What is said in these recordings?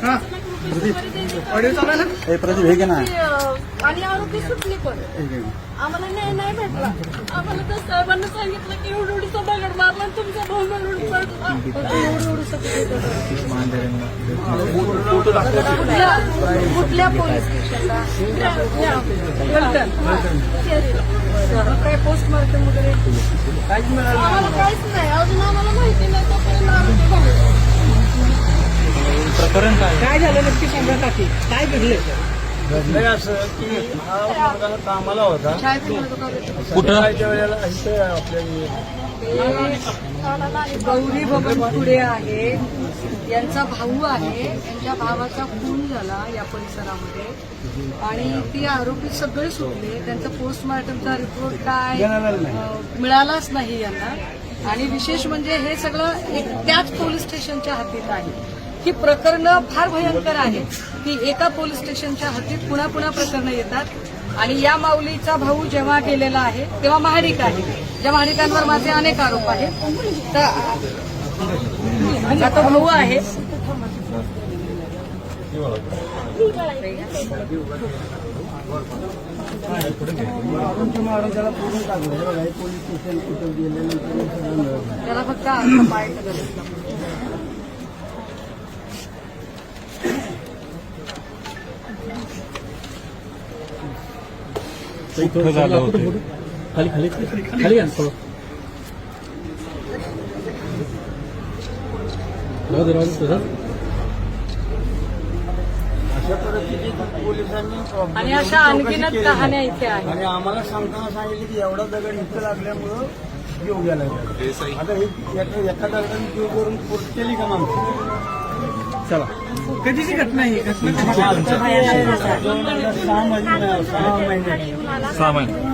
आणि हे प्रदीप हे घे ना. आणि आरोपी सुटली पण. हे. आम्हाला न्याय नाही भेटला. आम्हाला त्या साहेबांना सांगितलं की एवढं एवढीचा दगड मारला आणि तुमचा भाऊ म्हणून पडला एवढं एवढं कुठल्या कुठल्या पोलीस स्टेशनला? काय पोस्टमार्टम वगैरे? आम्हाला काहीच नाही. अजून काय झालं नक्की सांगा काकी. काय घडलंय घडलंय असं की हा मुलगा कामाला होता. कुठं? वेळेला इथं आपल्या गौरी पुढे आहे. यांचा भाऊ आहे. यांच्या भावाचा खून झाला या परिसरामध्ये. आणि ती आरोपी सगळे सुटले. त्यांचा पोस्टमार्टमचा रिपोर्ट काय अं, मिळालाच नाही यांना. आणि विशेष म्हणजे हे सगळं एक त्याच पोलीस स्टेशनच्या हद्दीत आहे. ही प्रकरणं फार भयंकर आहेत. की एका पोलीस स्टेशनच्या हद्दीत पुन्हा पुन्हा प्रकरणं येतात. आणि या माऊलीचा भाऊ जेव्हा गेलेला आहे तेव्हा महाडिक आहे. ज्या महाडिकांवर माझे अनेक आरोप आहेत. तर आता भाऊ आहे. त्याला फक्त हे बघा, हे पोलीस स्टेशन कुठं गेलेलं इकडे सगळं मिळत त्याला फक्त खाली खाली खाली आण. अशा परिस्थितीत पोलिसांनी आणि अशा आणखीनच कहाण्या. इथे आहेत. आणि आम्हाला सांगताना सांगितलं की एवढा दगड इथं लागल्यामुळं जीव गेला. आता हे एका एका दगडाने जीव करून केली का माणसं? चला. कधीची घटना आहे? ही? घटना कधी सहा महिने.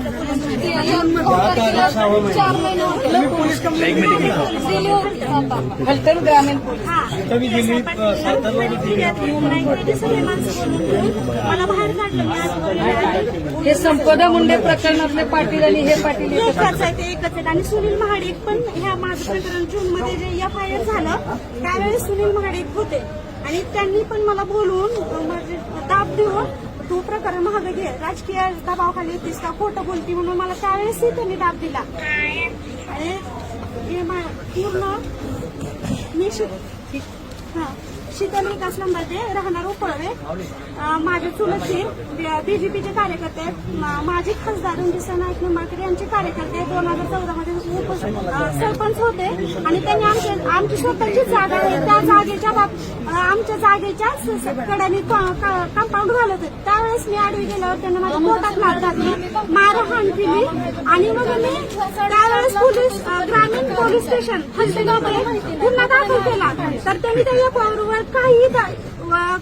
हलतर ग्रामीण हे संपदा मुंडे प्रकरणातले पाटील आणि हे पाटील एकच आहे ते एकच आहेत आणि सुनील महाडिक पण ह्या माझं प्रकरण जून मध्ये जे एफ आय आर झालं त्यावेळेस सुनील महाडिक होते आणि त्यांनी पण मला बोलून माझे म्हणजे दाब देऊन तू प्रकरण महाग घे. राजकीय दबावाखाली येतेस का? खोटं बोलती म्हणून मला त्यावेळेसही त्यांनी दाब दिला. आणि पूर्ण मी शिक हा. शीतल विकास लंबाचे राहणार उपळवे माझे चुलतचे बीजेपीचे कार्यकर्ते आहेत. मा- खासदार रणजित नाईक निंबाळकर यांचे कार्यकर्ते दोन हजार चौदा मध्ये उप सरपंच होते. आणि त्यांनी आमच्या आमची स्वतःची जागा आहे. त्या जागेच्या बाब आमच्या जागेच्या स- कड्याने कंपाऊंड घालत होते त्यावेळेस मी आडवी गेल्यावर त्यांना माझ्या पोटात मार घातली. मारहाण केली. आणि मग मी त्यावेळेस पोलीस ग्रामीण पोलीस स्टेशन हलतेगावकडे गुन्हा दाखल केला. तर त्यांनी त्या काही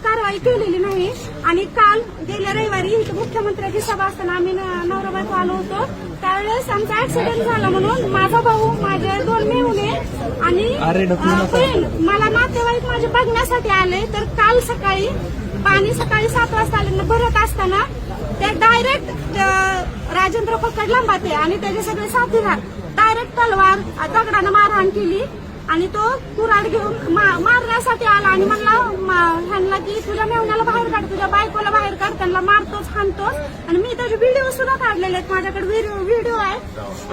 कारवाई केलेली नाही. आणि काल गेल्या रविवारी मुख्यमंत्र्यांची सभा असताना आम्ही न- नवरा बायको आलो होतो. त्यावेळेस आमचा ऍक्सिडेंट झाला म्हणून माझा भाऊ माझे दोन मेहुणे आणि मला नातेवाईक माझे बघण्यासाठी आले. तर काल सकाळी पाणी सकाळी सात वाजता आले भरत असताना ते डायरेक्ट राजेंद्र पकड लांबाते आणि त्याचे सगळे साथीदार डायरेक्ट तलवार दगडानं मारहाण केली. आणि तो कुराड घेऊन मारण्यासाठी आला आणि म्हणला मा- ह्यांना की तुझ्या मेवण्याला बाहेर काढ तुझ्या बायकोला बाहेर काढ त्यांना मारतोच हाणतोच. आणि मी त्याचे व्हिडिओ सुद्धा काढलेले आहेत. माझ्याकडे व्हिडिओ व्हिडिओ आहे.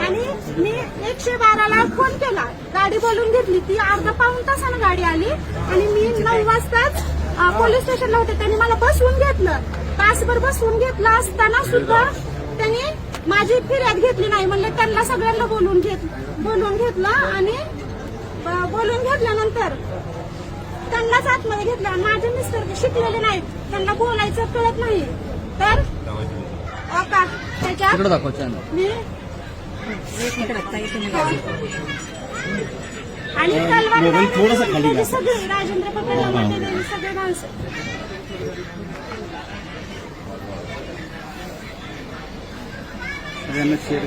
आणि मी एकशे बाराला फोन केला. गाडी बोलून घेतली. ती अर्धा पाऊन तासानं गाडी आली. आणि मी नऊ वाजताच पोलीस स्टेशनला होते. त्यांनी मला बसवून घेतलं. तासभर बसवून घेतलं असताना सुद्धा त्यांनी माझी फिर्याद घेतली नाही. म्हणलं त्यांना सगळ्यांना बोलून घेत बोलवून घेतलं आणि बोलून घेतल्यानंतर त्यांनाच आतमध्ये घेतलं. माझे मिस्टर शिकलेले नाहीत. त्यांना बोलायचं कळत नाही. तर का मी आणि तलवार त्याचे सगळे राजेंद्र पकडला सगळे माणसं. सगळ्यांना शेअर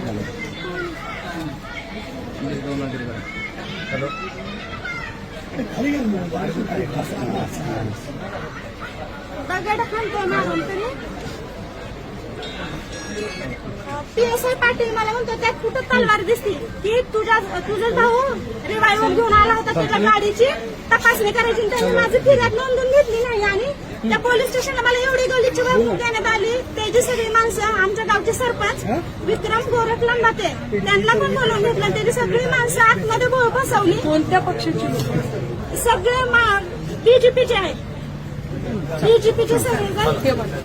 घाला दगड खालतोय मारून तरी पी एस आय पाटील मला म्हणतो त्यात कुठं तलवार दिसते? की तुझा तुझा भाऊ रिवाय ड्रायव्हर घेऊन आला होता त्याच्या गाडीची. तपासणी करायची त्यांनी माझी फिर्याद नोंदवून घेतली नाही आणि त्या पोलीस स्टेशनला मला एवढी गलीची वाहतूक देण्यात आली. त्याची सगळी माणसं आमच्या गावचे सरपंच विक्रम गोरख लंबाते त्यांना पण बोलवून घेतलं. त्याची सगळी माणसं आतमध्ये बसवली. कोणत्या पक्षाची लोक? सगळे बीजेपीचे आहेत. बीजेपीचे सगळे